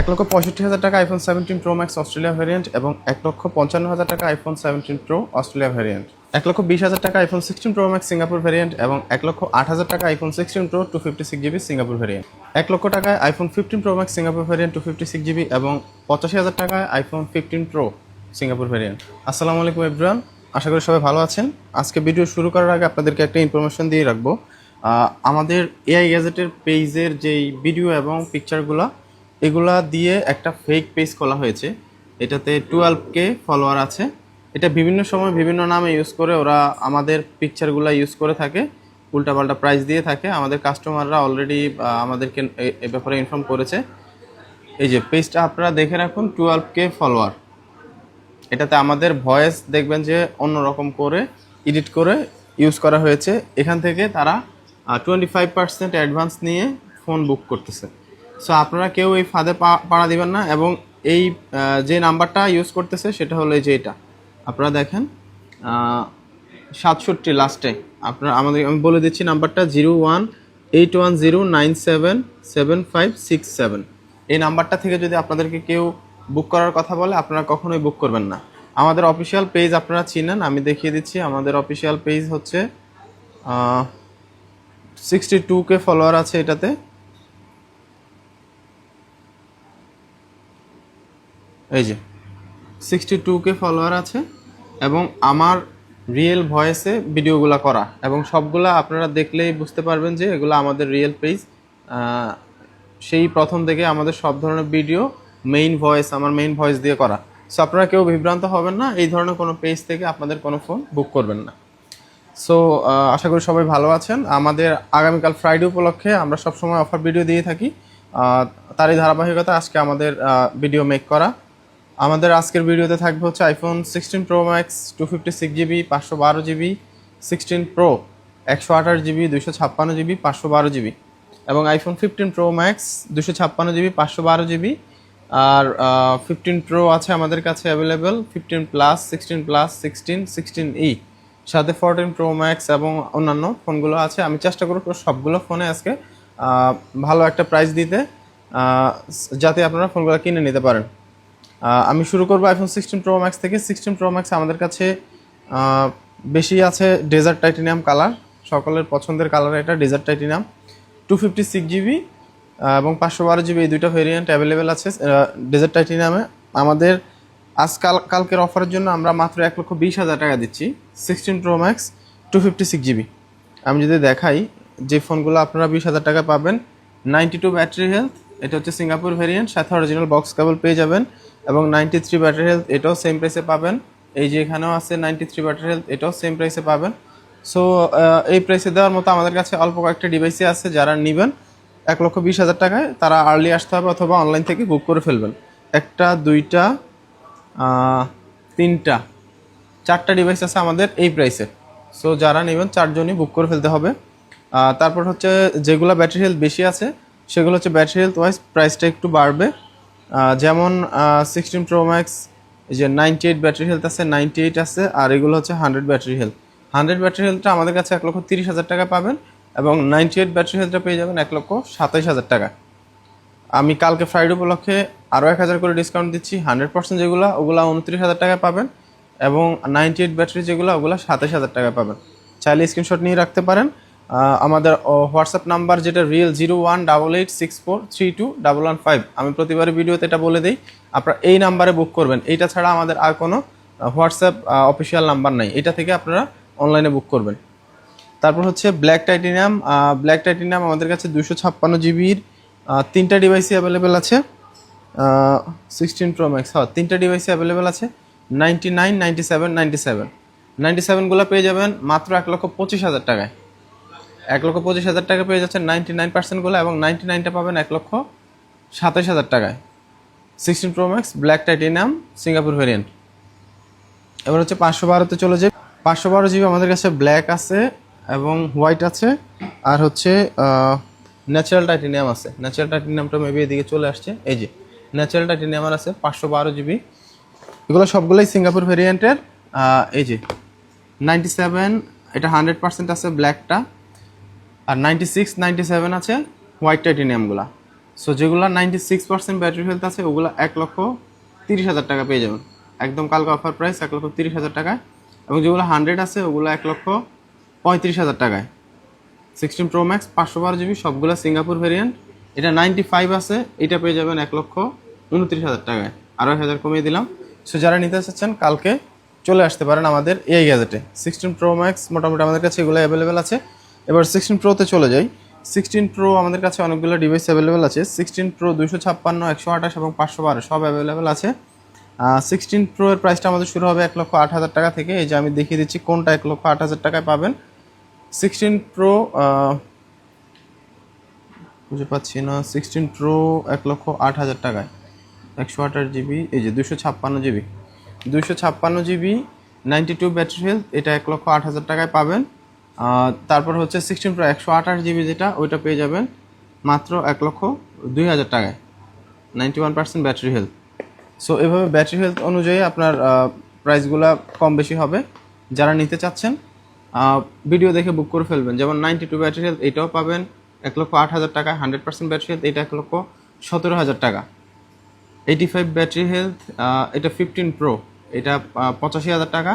এক লক্ষ পঁয়ষট্টি হাজার টাকা iPhone seventeen Pro Max Australia variant এবং এক লক্ষ পঞ্চান্ন হাজার টাকা iPhone seventeen Pro Australia variant এক লক্ষ বিশ হাজার টাকা iPhone sixteen Pro Max Singapore variant এবং এক লক্ষ আট হাজার টাকা iPhone sixteen Pro two fifty six GB Singapore variant এক লক্ষ টাকায় iPhone fifteen Pro Max Singapore variant two fifty six GB এবং পঁচাশি হাজার টাকায় iPhone fifteen Pro Singapore variant আসসালামু আলাইকুম এভরিওয়ান আশা করি সবাই ভালো আছেন। আজকে ভিডিও শুরু করার আগে আপনাদেরকে একটা ইনফরমেশন দিয়ে রাখব। আমাদের এআই গ্যাজেটের পেজের যেই ভিডিও এবং পিকচারগুলো এগুলা দিয়ে একটা ফেক পেজ খোলা হয়েছে। এটাতে টুয়েলভ কে ফলোয়ার আছে। এটা বিভিন্ন সময় বিভিন্ন নামে ইউজ করে ওরা আমাদের পিকচারগুলো ইউজ করে থাকে। উল্টাপাল্টা প্রাইস দিয়ে থাকে। আমাদের কাস্টমাররা অলরেডি আমাদেরকে এ- ব্যাপারে ইনফর্ম করেছে। এই যে পেজটা আপনারা দেখে রাখুন টুয়েলভ কে ফলোয়ার এটাতে আমাদের ভয়েস দেখবেন যে অন্যরকম করে এডিট করে ইউজ করা হয়েছে। এখান থেকে তারা টোয়েন্টি ফাইভ পার্সেন্ট অ্যাডভান্স নিয়ে ফোন বুক করতেছে। সো আপনারা কেউ এই ফাঁদে পাড়া দিবেন না এবং এই যে নাম্বারটা ইউজ করতেছে সেটা হলো যে এটা। আপনারা দেখেন সাতষট্টি লাস্টে আপনারা আমাদের, আমি বলে দিচ্ছি নাম্বারটা zero one eight one zero nine seven seven five six seven. এই নাম্বারটা থেকে যদি আপনাদেরকে কেউ বুক করার কথা বলে, আপনারা কখনোই বুক করবেন না। আমাদের অফিসিয়াল পেজ আপনারা চিনেন, আমি দেখিয়ে দিচ্ছি, আমাদের অফিসিয়াল পেজ হচ্ছে সিক্সটি টু কে ফলোয়ার আছে এটাতে। এই যে সিক্সটি টু কে ফলোয়ার আছে এবং আমার রিয়েল ভয়েসে ভিডিওগুলো করা এবং সবগুলো আপনারা দেখলেই বুঝতে পারবেন যে এগুলো আমাদের রিয়েল পেজ সেই প্রথম থেকে আমাদের সব ধরনের ভিডিও মেইন ভয়েস আমার মেইন ভয়েস দিয়ে করা। সো আপনারা কেউ বিভ্রান্ত হবেন না, এই ধরনের কোনো পেজ থেকে আপনাদের কোনো ফোন বুক করবেন না। সো আশা করি সবাই ভালো আছেন। আমাদের আগামীকাল ফ্রাইডে উপলক্ষে আমরা সবসময় অফার ভিডিও দিয়ে থাকি। তারই ধারাবাহিকতা আজকে আমাদের ভিডিও মেক করা। আমাদের আজকের ভিডিওতে থাকবে হচ্ছে iPhone sixteen Pro Max two fifty six GB পাঁচশো বারো জিবি সিক্সটিন প্রো একশো আঠাশ জিবি দুশো ছাপ্পান্ন জিবি পাঁচশো বারো জিবি এবং আইফোন ফিফটিন প্রো ম্যাক্স দুশো ছাপ্পান্ন জিবি পাঁচশো বারো জিবি আর ফিফটিন প্রো আছে আমাদের কাছে available fifteen plus sixteen plus sixteen sixteen E সাথে ফোরটিন প্রো ম্যাক্স এবং অন্যান্য ফোনগুলো আছে। আমি চেষ্টা করব সবগুলো ফোনে আজকে ভালো একটা প্রাইস দিতে যাতে আপনারা ফোনগুলো কিনে নিতে পারেন। আমি শুরু করব আইফোন সিক্সটিন প্রো ম্যাক্স থেকে। সিক্সটিন প্রো ম্যাক্স আমাদের কাছে বেশি আছে ডেজার্ট টাইটেনিয়াম কালার সকলের পছন্দের কালার এটা desert titanium two fifty six GB এবং পাঁচশো বারো জিবি এই দুইটা ভেরিয়েন্ট অ্যাভেলেবেল আছে ডেজার্ট টাইটেনিয়ামে আমাদের আজকাল কালকের অফারের জন্য আমরা মাত্র এক লক্ষ বিশ হাজার টাকা দিচ্ছি। Sixteen Pro Max two fifty six GB আমি যদি দেখাই, যে ফোনগুলো আপনারা বিশ হাজার টাকা পাবেন নাইনটি টু ব্যাটারি হেলথ এটা হচ্ছে সিঙ্গাপুর ভেরিয়েন্ট সাথে অরিজিনাল বক্স কেবল পেয়ে যাবেন। এবং নাইনটি থ্রি ব্যাটারি হেলথ এটাও সেম প্রাইসে পাবেন। এই যে এখানেও আছে নাইনটি থ্রি ব্যাটারি হেলথ এটাও সেম প্রাইসে পাবেন। সো এই প্রাইসে দেওয়ার মতো আমাদের কাছে অল্প কয়েকটা ডিভাইসই আছে যারা নেবেন। এক লক্ষ বিশ হাজার টাকায় তারা আর্লি আসতে হবে অথবা অনলাইন থেকে বুক করে ফেলবেন। একটা, দুইটা তিনটা, চারটা ডিভাইস আছে আমাদের এই প্রাইসে সো যারা নেবেন, চারজনই বুক করে ফেলতে হবে। তারপর হচ্ছে যেগুলো ব্যাটারি হেলথ বেশি আছে, সেগুলো হচ্ছে ব্যাটারি হেলথ ওয়াইজ প্রাইসটা একটু বাড়বে। যেমন সিক্সটিন প্রো ম্যাক্স এই যে নাইনটি এইট ব্যাটারি হেলথ আছে নাইনটি এইট আছে, আর এগুলো হচ্ছে hundred battery health hundred battery হেলথটা আমাদের কাছে এক লক্ষ তিরিশ হাজার টাকা পাবেন এবং নাইনটি এইট ব্যাটারি হেলথটা পেয়ে যাবেন এক লক্ষ সাতাইশ হাজার টাকা। আমি কালকে ফ্রাইডে উপলক্ষে আরও এক হাজার করে ডিসকাউন্ট দিচ্ছি হান্ড্রেড পার্সেন্ট যেগুলো, ওগুলো উনত্রিশ হাজার টাকা পাবেন এবং নাইনটি এইট ব্যাটারি যেগুলো, ওগুলো সাতাশ হাজার টাকা পাবেন। চাইলে স্ক্রিনশট নিয়ে রাখতে পারেন। আমাদের হোয়াটসঅ্যাপ নাম্বার যেটা real zero one double eight six four three two double one five আমি প্রতিবারের ভিডিওতে এটা বলে দিই, আপনারা এই নাম্বারে বুক করবেন। এইটা ছাড়া আমাদের আর কোনো হোয়াটসঅ্যাপ অফিসিয়াল নাম্বার নাই। এটা থেকে আপনারা অনলাইনে বুক করবেন। তারপর হচ্ছে ব্ল্যাক টাইটেনিয়াম ব্ল্যাক টাইটেনিয়াম আমাদের কাছে দুশো ছাপ্পান্ন জিবির তিনটা ডিভাইসই অ্যাভেলেবেল আছে। সিক্সটিন প্রো ম্যাক্স হ্যাঁ তিনটা ডিভাইসই অ্যাভেলেবেল আছে। Ninety nine ninety seven ninety seven ninety সেভেনগুলো পেয়ে যাবেন মাত্র এক লক্ষ পঁচিশ হাজার টাকায়। এক লক্ষ পঁচিশ হাজার টাকা পেয়ে যাচ্ছেন নাইনটি নাইন পার্সেন্টগুলো এবং নাইনটি নাইনটা পাবেন এক লক্ষ সাতাশ হাজার টাকায়। Sixteen Pro Max black titanium Singapore variant এবার হচ্ছে পাঁচশো বারোতে চলে যাই। পাঁচশো বারো জিবি আমাদের কাছে ব্ল্যাক আছে এবং হোয়াইট আছে। আর হচ্ছে ন্যাচারাল টাইটেনিয়াম আছে। ন্যাচারাল টাইটেনিয়ামটা মেবি এদিকে চলে আসছে। এই যে ন্যাচারাল টাইটেনিয়াম আছে পাঁচশো বারো জিবি। এগুলো সবগুলোই সিঙ্গাপুর ভেরিয়েন্টের এই যে নাইনটি সেভেন এটা হান্ড্রেড পার্সেন্ট আছে ব্ল্যাকটা আর নাইনটি সিক্স নাইনটি সেভেন আছে হোয়াইট টাইটেনিয়ামগুলা সো যেগুলো ninety six percent battery health আছে, ওগুলো এক লক্ষ তিরিশ হাজার টাকা পেয়ে যাবেন। একদম কালকে অফার প্রাইস এক লক্ষ তিরিশ হাজার টাকায়। এবং যেগুলো হান্ড্রেড আছে, ওগুলো এক লক্ষ পঁয়ত্রিশ হাজার টাকায়। সিক্সটিন প্রো ম্যাক্স পাঁচশো বারো জিবি সবগুলো সিঙ্গাপুর ভেরিয়েন্ট এটা নাইনটি ফাইভ আছে, এটা পেয়ে যাবেন এক লক্ষ উনত্রিশ হাজার টাকায়। আরও এক হাজার কমিয়ে দিলাম। সো যারা নিতে চাচ্ছেন কালকে চলে আসতে পারেন আমাদের এই গ্যাজেটে সিক্সটিন প্রো ম্যাক্স মোটামুটি আমাদের কাছে এগুলো অ্যাভেলেবেল আছে। এবার সিক্সটিন প্রোতে চলে যাই। সিক্সটিন প্রো আমাদের কাছে অনেকগুলো ডিভাইস অ্যাভেলেবেল আছে। সিক্সটিন প্রো দুশো ছাপ্পান্ন, একশো আঠাশ এবং পাঁচশো বারো সব অ্যাভেলেবেল আছে। সিক্সটিন প্রো এর প্রাইসটা আমাদের শুরু হবে এক লক্ষ আট হাজার টাকা থেকে। এই যে আমি দেখিয়ে দিচ্ছি কোনটা এক লক্ষ আট হাজার টাকায় পাবেন। সিক্সটিন প্রো বুঝে পাচ্ছি না। সিক্সটিন প্রো এক লক্ষ আট হাজার টাকায়। একশো আঠাশ জিবি এই যে দুশো ছাপ্পান্ন জিবি দুশো ছাপ্পান্ন GB ninety two battery health এটা এক লক্ষ আট হাজার টাকায় পাবেন। তারপর হচ্ছে সিক্সটিন প্রো একশো আঠাশ জিবি যেটা, ওইটা পেয়ে যাবেন মাত্র এক লক্ষ দুই হাজার টাকায়। Ninety one percent battery health so এভাবে ব্যাটারি হেলথ অনুযায়ী আপনার প্রাইসগুলো কম বেশি হবে। যারা নিতে চাচ্ছেন ভিডিও দেখে বুক করে ফেলবেন। যেমন নাইনটি টু ব্যাটারি হেলথ এটাও পাবেন এক লক্ষ আট হাজার টাকা। হান্ড্রেড পার্সেন্ট ব্যাটারি হেলথ এটা এক লক্ষ সতেরো হাজার টাকা। এইটি ফাইভ ব্যাটারি হেলথ এটা ফিফটিন প্রো এটা পঁচাশি হাজার টাকা।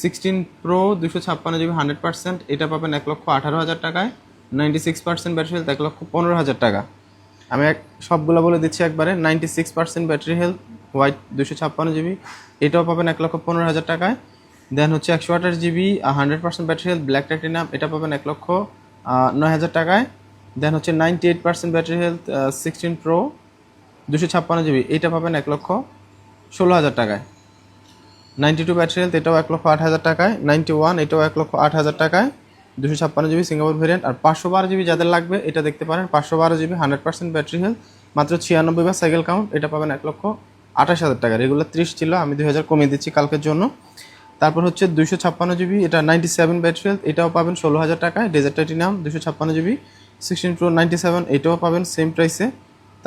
সিক্সটিন প্রো দুশো ছাপ্পান্ন জিবি হান্ড্রেড পার্সেন্ট এটা পাবেন এক লক্ষ আঠারো হাজার টাকায়। Ninety six percent battery health এক লক্ষ পনেরো হাজার টাকা। আমি এক সবগুলো বলে দিচ্ছি একবারে ninety six percent battery health white দুশো ছাপ্পান্ন জিবি, এটাও পাবেন এক লক্ষ পনেরো হাজার টাকায়। দেন হচ্ছে একশো আঠাশ GB hundred percent battery health black titanium এটা পাবেন এক লক্ষ নয় হাজার টাকায়। দেন হচ্ছে ninety eight percent battery health sixteen Pro দুশো ছাপ্পান্ন জিবি, এটা পাবেন এক লক্ষ ষোলো হাজার টাকায়। নাইনটি টু ব্যাটারি হেলথ এটাও এক লক্ষ আট হাজার টাকায়। নাইনটি ওয়ান, এটাও এক লক্ষ আট হাজার টাকায়। দুশো ছাপ্পান্ন জিবি সিঙ্গাপুর ভেরিয়েন্ট আর পাঁচশো বারো জিবি যাদের লাগবে, এটা দেখতে পারেন, পাঁচশো বারো GB hundred percent battery health মাত্র ছিয়ানব্বই বা সাইকেল কাউন্ট এটা পাবেন এক লক্ষ আঠাশ হাজার টাকা। রেগুলার ত্রিশ ছিল, আমি দুই হাজার কমিয়ে দিচ্ছি কালকের জন্য। তারপর হচ্ছে দুশো ছাপ্পান্ন জিবি এটা নাইনটি সেভেন ব্যাটারি হেলথ এটাও পাবেন ষোলো হাজার টাকায়। ডেজার্ট টাইটিনাম দুশো ছাপ্পান্ন GB sixteen Pro ninety seven এটাও পাবেন সেম প্রাইসে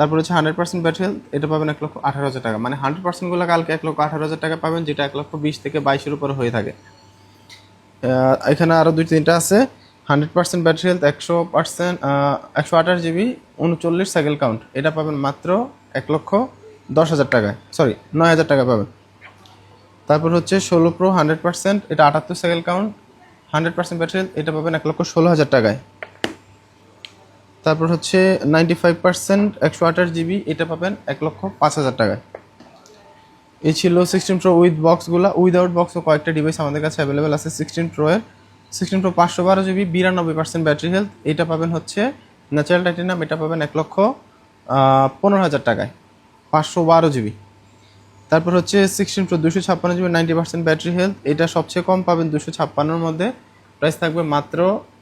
তারপর হচ্ছে হান্ড্রেড পার্সেন্ট ব্যাটারি হেলথ এটা পাবেন এক লক্ষ আঠারো হাজার টাকা। মানে হান্ড্রেড পার্সেন্টগুলো কালকে এক লক্ষ আঠারো হাজার টাকা পাবেন, যেটা এক লক্ষ বিশ থেকে বাইশের উপরে হয়ে থাকে। এখানে আরও দুই তিনটা আছে। হান্ড্রেড পার্সেন্ট ব্যাটারি হেলথ একশো পার্সেন্ট একশো আঠাশ জিবি উনচল্লিশ সাইকেল কাউন্ট এটা পাবেন মাত্র এক লক্ষ দশ হাজার টাকায়। সরি নয় হাজার টাকা পাবেন। তারপর হচ্ছে ষোলো প্রো হান্ড্রেড পার্সেন্ট এটা আটাত্তর cycle count hundred percent battery health এটা পাবেন এক লক্ষ ষোলো হাজার টাকায়। তারপর হচ্ছে নাইনটি ফাইভ পার্সেন্ট একশো আঠাশ জিবি এটা পাবেন এক লক্ষ পাঁচ হাজার টাকায়। এই ছিল সিক্সটিন প্রো উইথ বক্সগুলো উইদাউট বক্সও কয়েকটা ডিভাইস আমাদের কাছে অ্যাভেলেবেল আছে সিক্সটিন প্রো এর। সিক্সটিন প্রো পাঁচশো বারো জিবি বিরানব্বই পার্সেন্ট ব্যাটারি হেলথ এটা পাবেন হচ্ছে ন্যাচারাল টাইটেনাম এটা পাবেন এক লক্ষ পনেরো হাজার টাকায়। পাঁচশো বারো জিবি তারপর হচ্ছে সিক্সটিন প্রো দুশো ছাপ্পান্ন GB ninety percent battery health এটা সবচেয়ে কম পাবেন দুশো ছাপ্পান্নর মধ্যে। প্রাইস থাকবে মাত্র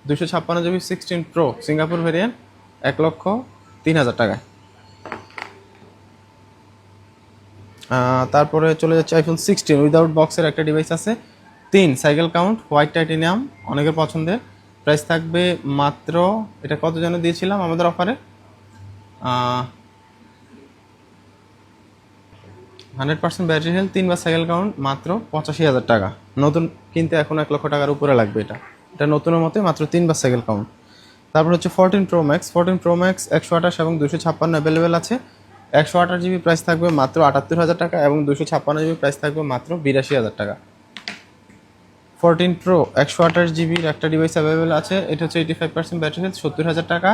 দুশো ছাপ্পান্ন GB sixteen Pro Singapore variant এক লক্ষ তিন হাজার টাকায়। তারপরে চলে যাচ্ছে আইফোন সিক্সটিন উইদাউট বক্সের একটা ডিভাইস আছে। তিন সাইকেল কাউন্ট হোয়াইট টাইটেনিয়াম অনেকের পছন্দের। প্রাইস থাকবে মাত্র, এটা কত যেন দিয়েছিলাম আমাদের অফারে হান্ড্রেড পার্সেন্ট ব্যাটারি হেলথ তিন বা সাইকেল কাউন্ট মাত্র পঁচাশি হাজার টাকা। নতুন কিনতে এখন এক লক্ষ টাকার উপরে লাগবে এটা। এটা নতুনের মতে মাত্র তিন বা সাইকেল কাউন্ট তারপর হচ্ছে fourteen Pro Max fourteen Pro Max একশো আঠাশ এবং দুশো ছাপ্পান্ন অ্যাভেলেবেল আছে। একশো আঠাশ জিবি প্রাইস থাকবে মাত্র আটাত্তর হাজার টাকা এবং দুশো ছাপ্পান্ন জিবি প্রাইস থাকবে মাত্র বিরাশি হাজার টাকা। ফোরটিন প্রো একশো আঠাশ জিবির একটা ডিভাইস অ্যাভেলেবেল আছে। এটা হচ্ছে eighty five percent battery health সত্তর হাজার টাকা।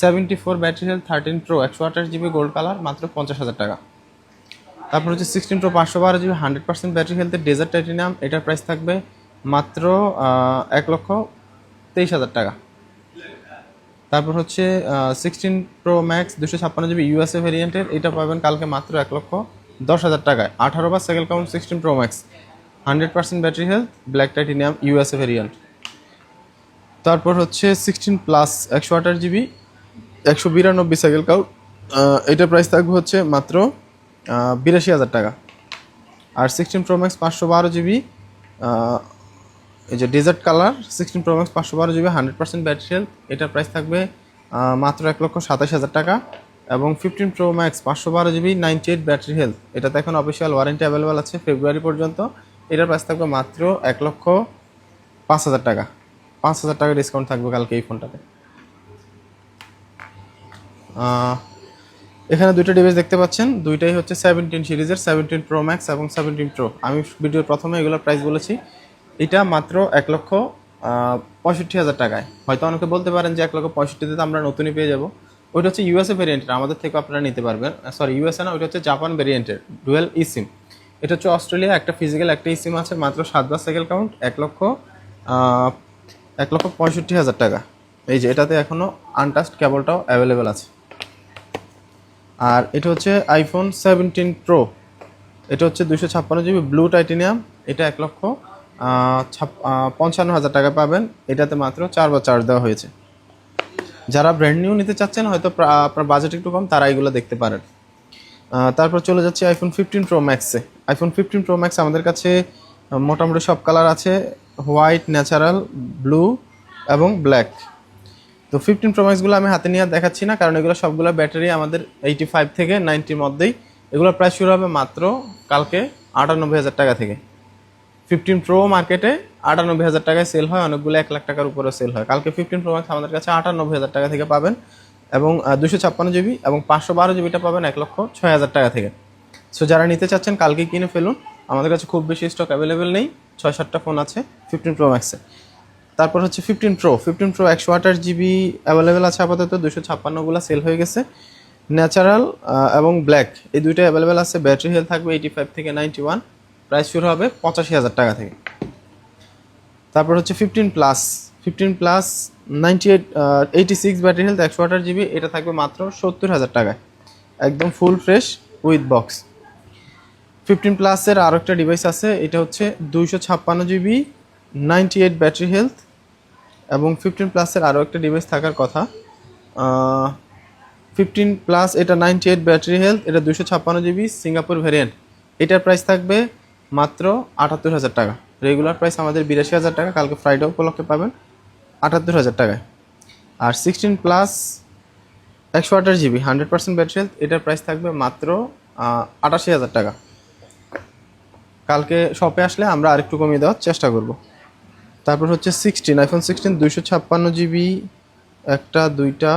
Seventy four battery health thirteen Pro একশো আঠাশ জিবি গোল্ড কালার মাত্র পঞ্চাশ হাজার টাকা। তারপর হচ্ছে সিক্সটিন প্রো পাঁচশো বারো জিবি হান্ড্রেড পার্সেন্ট ব্যাটারি হেলথের ডেজার্ট টাইটেনিয়াম এটার প্রাইস থাকবে মাত্র এক লক্ষ তেইশ হাজার টাকা। তারপর হচ্ছে সিক্সটিন প্রো ম্যাক্স দুশো ছাপ্পান্ন জিবি ইউএসএ ভেরিয়েন্টের এটা পাবেন কালকে মাত্র এক লক্ষ দশ হাজার টাকায়। আঠারো বা second count sixteen Pro Max hundred percent battery health black titanium USA variant তারপর হচ্ছে সিক্সটিন প্লাস একশো আঠাশ জিবি একশো বিরানব্বই সাইকেল কাউন্ট এটার প্রাইস থাকবে হচ্ছে মাত্র বিরাশি হাজার টাকা। আর সিক্সটিন প্রো ম্যাক্স পাঁচশো বারো জিবি এই যে desert colour sixteen Pro Max পাঁচশো বারো GB hundred percent battery health এটার প্রাইস থাকবে মাত্র এক লক্ষ সাতাশ হাজার টাকা। এবং ফিফটিন প্রো ম্যাক্স পাঁচশো বারো GB ninety eight battery health এটাতে এখন অফিসিয়াল ওয়ারেন্টি অ্যাভেলেবেল আছে ফেব্রুয়ারি পর্যন্ত। এটার প্রাইস থাকবে মাত্র এক লক্ষ পাঁচ হাজার টাকা। পাঁচ হাজার টাকা ডিসকাউন্ট থাকবে কালকে এই ফোনটাতে। এখানে দুইটা ডিভাইস দেখতে পাচ্ছেন। দুইটাই হচ্ছে সেভেন্টিন সিরিজের সেভেন্টিন প্রো ম্যাক্স এবং সেভেন্টিন প্রো আমি ভিডিওর প্রথমে এগুলোর প্রাইস বলেছি। এটা মাত্র এক লক্ষ পঁয়ষট্টি হাজার টাকায়। হয়তো অনেকে বলতে পারেন যে এক লক্ষ পঁয়ষট্টিতে তো আমরা নতুনই পেয়ে যাব। ওইটা হচ্ছে ইউএসএ ভেরিয়েন্টের, আমাদের থেকে আপনারা নিতে পারবেন। সরি ইউএসএ না, ওইটা হচ্ছে জাপান ভেরিয়েন্টের, ডুয়েল ই সিম এটা হচ্ছে অস্ট্রেলিয়া, একটা ফিজিক্যাল একটা ই সিম আছে, মাত্র সাতবার সাইকেল কাউন্ট এক লক্ষ এক লক্ষ পঁয়ষট্টি হাজার টাকা। এই যে, এটাতে এখনও আনটাস্ট কেবলটাও অ্যাভেলেবেল আছে। আর এটা হচ্ছে আইফোন সেভেন্টিন প্রো এটা হচ্ছে দুশো ছাপ্পান্ন জিবি ব্লু টাইটেনিয়াম এটা এক লক্ষ পঞ্চান্ন হাজার টাকা পাবেন। এটাতে মাত্র চারবার চার্জ দেওয়া হয়েছে। যারা ব্র্যান্ড নিউ নিতে চাচ্ছেন, হয়তো আপনার বাজেট একটু কম, তারা এগুলো দেখতে পারেন। তারপর চলে যাচ্ছে আইফোন ফিফটিন প্রো ম্যাক্সে আইফোন ফিফটিন প্রো ম্যাক্স আমাদের কাছে মোটামুটি সব কালার আছে। হোয়াইট ন্যাচারাল ব্লু এবং ব্ল্যাক তো ফিফটিন প্রো ম্যাক্সগুলো আমি হাতে নিয়ে দেখাচ্ছি না, কারণ এগুলো সবগুলো ব্যাটারি আমাদের এইটি ফাইভ থেকে নাইনটির মধ্যেই। এগুলোর প্রাইস শুরু হবে মাত্র কালকে আটানব্বই হাজার টাকা থেকে। ফিফটিন প্রো মার্কেটে আটানব্বই হাজার টাকায় সেল হয়, অনেকগুলো এক লাখ টাকার উপরে সেল হয়। কালকে ফিফটিন প্রো ম্যাক্স আমাদের কাছে আটানব্বই হাজার টাকা থেকে পাবেন এবং দুশো ছাপ্পান্ন জিবি এবং পাঁচশো বারো জিবিটা পাবেন এক লক্ষ ছয় হাজার টাকা থেকে। সো যারা নিতে চাচ্ছেন, কালকে কিনে ফেলুন। আমাদের কাছে খুব বেশি স্টক অ্যাভেলেবেল নেই ছয় সাতটা ফোন আছে ফিফটিন প্রো ম্যাক্সে তারপর হচ্ছে ফিফটিন প্রো ফিফটিন প্রো একশো আঠাশ জিবি অ্যাভেলেবেল আছে আপাতত দুশো ছাপ্পান্নগুলো সেল হয়ে গেছে। ন্যাচারাল এবং ব্ল্যাক এই দুইটা অ্যাভেলেবেল আছে। ব্যাটারি হেলথ থাকবে এইটি ফাইভ থেকে নাইনটি ওয়ান প্রাইস শুরু হবে পঁচাশি হাজার টাকা থেকে। তারপর হচ্ছে fifteen plus fifteen plus ninety eight eighty six battery health একশো আঠাশ জিবি এটা থাকবে মাত্র সত্তর হাজার টাকায়। একদম full fresh with box fifteen প্লাসের আরও একটা ডিভাইস আছে, এটা হচ্ছে দুইশো ছাপ্পান্ন GB ninety eight battery health এবং ফিফটিন প্লাসের আরও একটা ডিভাইস থাকার কথা। ফিফটিন প্লাস এটা নাইনটি এইট ব্যাটারি হেলথ এটা দুশো ছাপ্পান্ন জিবি সিঙ্গাপুর ভ্যারিয়েন্ট এটার প্রাইস থাকবে মাত্র আটাত্তর হাজার টাকা। রেগুলার প্রাইস আমাদের বিরাশি হাজার টাকা, কালকে ফ্রাইডে উপলক্ষে পাবেন আটাত্তর হাজার টাকায়। আর সিক্সটিন প্লাস একশো আঠাশ GB hundred percent battery health এটার প্রাইস থাকবে মাত্র আটাশি হাজার টাকা। কালকে শপে আসলে আমরা আরেকটু কমিয়ে দেওয়ার চেষ্টা করব। তারপর হচ্ছে সিক্সটিন আইফোন সিক্সটিন দুইশো ছাপ্পান্ন জিবি একটা, দুইটা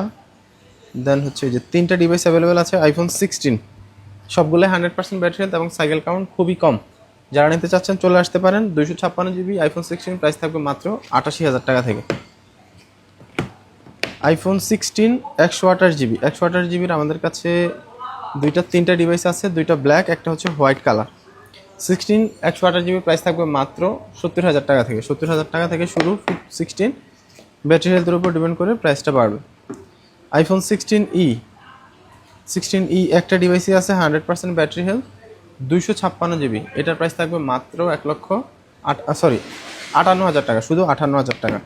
দেন হচ্ছে যে তিনটা ডিভাইস অ্যাভেলেবেল আছে আইফোন সিক্সটিন সবগুলোই হান্ড্রেড পার্সেন্ট ব্যাটারি হেলথ এবং সাইকেল কাউন্ট খুবই কম। যারা নিতে চাচ্ছেন চলে আসতে পারেন। দুইশো ছাপ্পান্ন জিবি আইফোন সিক্সটিন প্রাইস থাকবে মাত্র আটাশি হাজার টাকা থেকে। আইফোন সিক্সটিন একশো আঠাশ জিবি। একশো আঠাশ জিবির আমাদের কাছে দুইটা, তিনটা ডিভাইস আছে, দুইটা ব্ল্যাক একটা হচ্ছে হোয়াইট কালার সিক্সটিন একশো আঠাশ জিবি প্রাইস থাকবে মাত্র সত্তর হাজার টাকা থেকে। সত্তর হাজার টাকা থেকে শুরু সিক্সটিন ব্যাটারি হেলথের উপর ডিপেন্ড করে প্রাইসটা বাড়বে। IPhone sixteen E sixteen E একটা ডিভাইসই আছে হান্ড্রেড পার্সেন্ট ব্যাটারি হেলথ দুইশো ছাপ্পান্ন জিবি। এটার প্রাইস থাকবে মাত্র এক লক্ষ আট সরি আটান্ন হাজার টাকা, শুধু আটান্ন হাজার টাকা।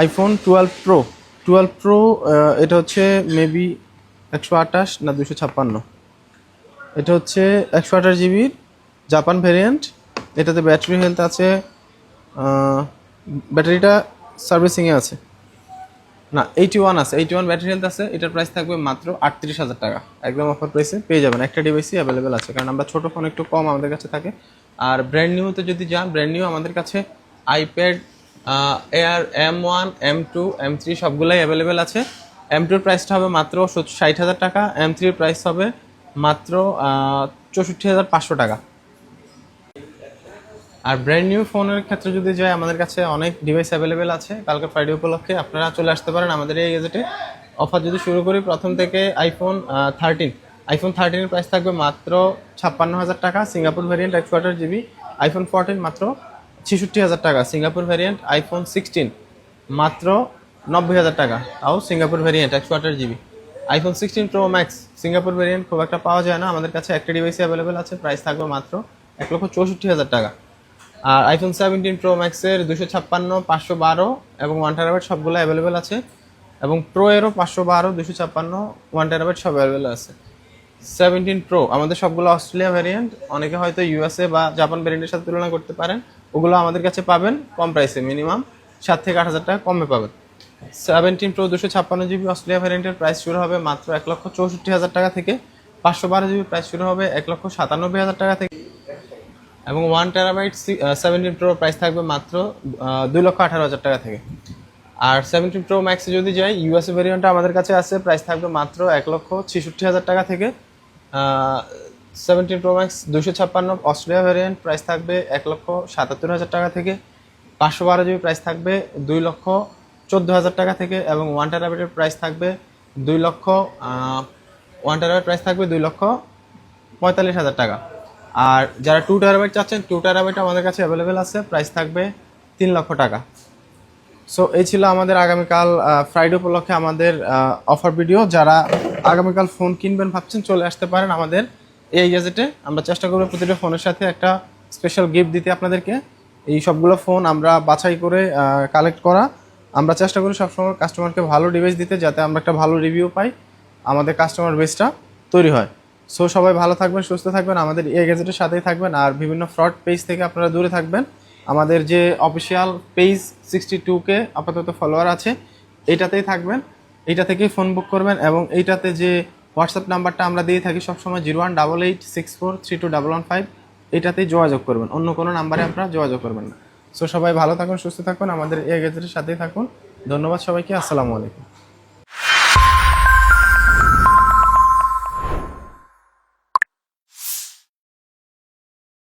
IPhone twelve pro twelve pro এটা হচ্ছে মেবি একশো আঠাশ না দুশো ছাপ্পান্ন। এটা হচ্ছে একশো আঠাশ জিবির জাপান ভ্যারিয়েন্ট এটাতে ব্যাটারি হেলথ আছে ব্যাটারিটা সার্ভিসিংয়ে আছে। না এইটি ওয়ান আছে এইটি ওয়ান ব্যাটারি হেলথ আছে, এটার প্রাইস থাকবে মাত্র আটত্রিশ হাজার টাকা। একদম অফার প্রাইসে পেয়ে যাবেন, একটা ডিভাইসই অ্যাভেলেবেল আছে, কারণ আমরা ছোটো ফোন একটু কম আমাদের কাছে থাকে। আর ব্র্যান্ড নিউতে যদি যান ব্র্যান্ড নিউ আমাদের কাছে iPad Air M one M two M three সবগুলাই অ্যাভেলেবেল আছে। এম টুর প্রাইসটা হবে মাত্র ষাট হাজার টাকা এম থ্রির প্রাইস হবে মাত্র চৌষট্টি হাজার পাঁচশো টাকা। আর ব্র্যান্ড নিউ ফোনের ক্ষেত্রে যদি যাই আমাদের কাছে অনেক ডিভাইস অ্যাভেলেবেল আছে। কালকে ফ্রাইডে উপলক্ষে আপনারা চলে আসতে পারেন আমাদের এই গেজেটে অফার যদি শুরু করি, প্রথম থেকে আইফোন থার্টিন আইফোন থার্টিনের প্রাইস থাকবে মাত্র ছাপ্পান্ন হাজার টাকা সিঙ্গাপুর ভ্যারিয়েন্ট একশো আঠাশ জিবি আইফোন ফোরটিন মাত্র ছেষট্টি হাজার টাকা সিঙ্গাপুর ভ্যারিয়েন্ট আইফোন সিক্সটিন মাত্র নব্বই হাজার টাকা, তাও সিঙ্গাপুর ভ্যারিয়েন্ট একশো আঠাশ GB iPhone sixteen pro max Singapore variant খুব একটা পাওয়া যায় না, আমাদের কাছে একটা ডিভাইসই অ্যাভেলেবেল আছে প্রাইস থাকবে মাত্র এক লক্ষ চৌষট্টি হাজার টাকা। আর আইফোন সেভেন্টিন প্রো ম্যাক্সের দুশো ছাপ্পান্ন, পাঁচশো বারো এবং ওয়ান টেরাবাইট সবগুলো অ্যাভেলেবেল আছে। এবং প্রো এরও পাঁচশো বারো দুশো ছাপ্পান্ন ওয়ান টেরাবাইট সব অ্যাভেলেবেল আছে। সেভেন্টিন প্রো আমাদের সবগুলো অস্ট্রেলিয়া ভ্যারিয়েন্ট অনেকে হয়তো ইউএসএ বা জাপান ভ্যারিয়েন্টের সাথে তুলনা করতে পারেন। ওগুলো আমাদের কাছে পাবেন কম প্রাইসে মিনিমাম সাত থেকে আট হাজার টাকা কমে পাবেন। সেভেন্টিন প্রো দুশো ছাপ্পান্ন জিবি অস্ট্রেলিয়া ভ্যারিয়েন্টের প্রাইস শুরু হবে মাত্র এক লক্ষ চৌষট্টি হাজার টাকা থেকে। পাঁচশো বারো জিবি প্রাইস শুরু হবে এক লক্ষ সাতানব্বই হাজার টাকা থেকে। এবং one terabyte seventeen pro price থাকবে মাত্র দুই লক্ষ আঠারো হাজার টাকা থেকে। আর সেভেন্টিন প্রো ম্যাক্সে যদি যাই ইউএসএ ভেরিয়েন্টটা আমাদের কাছে আছে প্রাইস থাকবে মাত্র এক লক্ষ ছেষট্টি হাজার টাকা থেকে। সেভেন্টিন প্রো ম্যাক্স দুশো ছাপ্পান্ন অস্ট্রেলিয়া ভেরিয়েন্ট প্রাইস থাকবে এক লক্ষ সাতাত্তর হাজার টাকা থেকে। পাঁচশো বারো জিবি প্রাইস থাকবে দুই লক্ষ চোদ্দ হাজার টাকা থেকে এবং ওয়ান টেরাবাইটের প্রাইস থাকবে দুই লক্ষ ওয়ান টেরাবাইট প্রাইস থাকবে দুই লক্ষ পঁয়তাল্লিশ হাজার টাকা। আর যারা টু টেরাবাইট চাচ্ছেন টু টেরাবাইট আমাদের কাছে অ্যাভেলেবেল আছে। প্রাইস থাকবে তিন লক্ষ টাকা। সো এই ছিল আমাদের আগামীকাল ফ্রাইডে উপলক্ষে আমাদের অফার ভিডিও যারা আগামীকাল ফোন কিনবেন ভাবছেন, চলে আসতে পারেন আমাদের এই গ্যাজেটে আমরা চেষ্টা করব প্রতিটা ফোনের সাথে একটা স্পেশাল গিফট দিতে আপনাদেরকে। এই সবগুলো ফোন আমরা বাছাই করে কালেক্ট করা। আমরা চেষ্টা করি সবসময় কাস্টমারকে ভালো ডিভাইস দিতে, যাতে আমরা একটা ভালো রিভিউ পাই, আমাদের কাস্টমার বেসটা তৈরি হয়। সো সবাই ভালো থাকবেন, সুস্থ থাকবেন, আমাদের এই গ্যাজেটের সাথেই থাকবেন, আর বিভিন্ন ফ্রড পেজ থেকে আপনারা দূরে থাকবেন। আমাদের যে অফিসিয়াল পেজ সিক্সটি টুকে আপাতত ফলোয়ার আছে এইটাতেই থাকবেন। এইটা থেকেই ফোন বুক করবেন এবং এইটাতে যে হোয়াটসঅ্যাপ নাম্বারটা আমরা দিয়ে থাকি সবসময় zero one double eight six four three two double one five এইটাতেই যোগাযোগ করবেন। অন্য কোনো নাম্বারে আপনারা যোগাযোগ করবেন না। সো সবাই ভালো থাকুন, সুস্থ থাকুন, আমাদের এই গেজেটের সাথেই থাকুন। ধন্যবাদ সবাইকে, আসসালামু আলাইকুম।